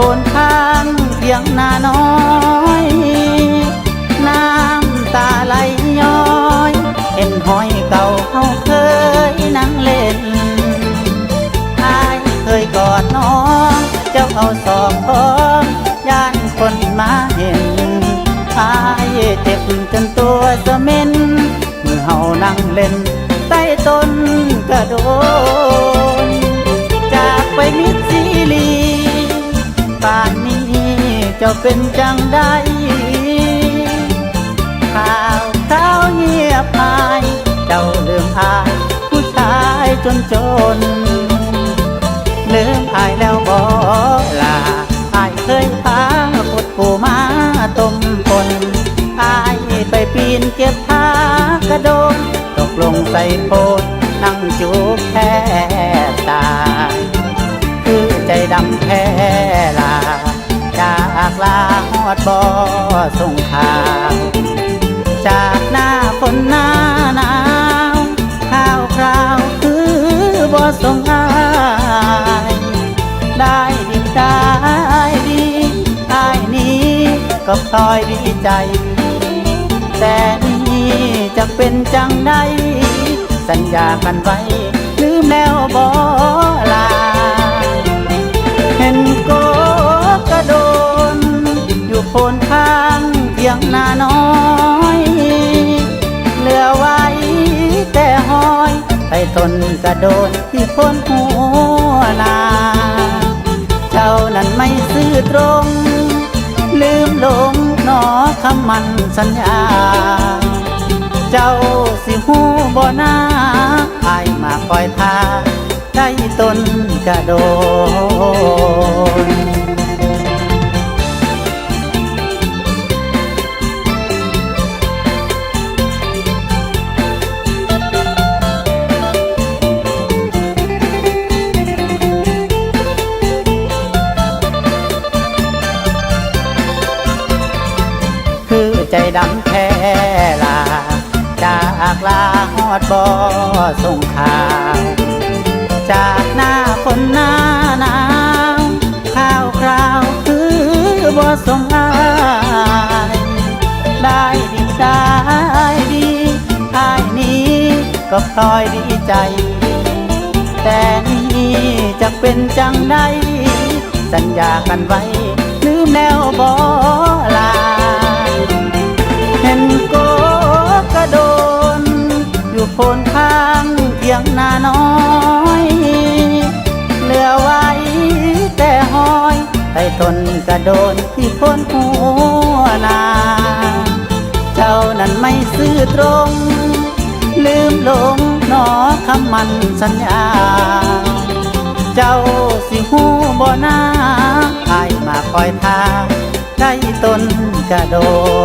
คนข้างเพียงนาน้อย น้ำตาไหลย้อยเห็นหอยเก่าเขาเคยนั่งเล่นอายเคยกอดน้อง เจ้าเอาสอบของย่านคนมาเห็นอายเจ็บจนตัวสะเม็นเมื่อเฮานั่งเล่นใต้ต้นกระโดน เจ้าเป็นจังได้ข่าวข่าวเงียบหาย เจ้าลืมอาย ผู้ชายจนจนลืมอายแล้วบอลาอายเคยพาปดปูมาต้มปนอายไปปีนเก็บผ้ากระโดงตกลงใส่โพดนั่งจูบแพ้ตา ส่งข่าว จากหน้าฝนหน้าหนาวข้าวคราวคือบ่ส่งอายได้ดีได้ดีอายนี้ก็พลอยดีใจ แต่นี่จะเป็นจังใดสัญญากันไว้ลืมแล้วบ่ ยงนาน้อย เหลือไว้แต่หอยไปทนกระโดนที่พ้นหัวนาเจ้านั้นไม่ซื่อตรง ลืมหลงหนอคำมันสัญญา เจ้าสิหูบ่นาอายมาคอยทาได้ตนกระโดน ใจดำแท้ลา จากลาฮอดบ่อส่งข่าว จากหน้าคนหน้าหนาวข้าวคราวคือบ่สงอายได้ดีได้ดีอายนี้ก็พลอยดีใจ แต่นี่จะเป็นจังใดสัญญากันไว้ลืมแล้วบ่ล คนข้างเพียงนาน้อย เหลือไว้แต่หอยใต้ตนกระโดนที่พ้นหัวนา เจ้านั้นไม่ซื่อตรง ลืมหลงหนอคำมันสัญญา เจ้าสิหูบ่นาอายมาคอยทาใกล้ต้นกระโดน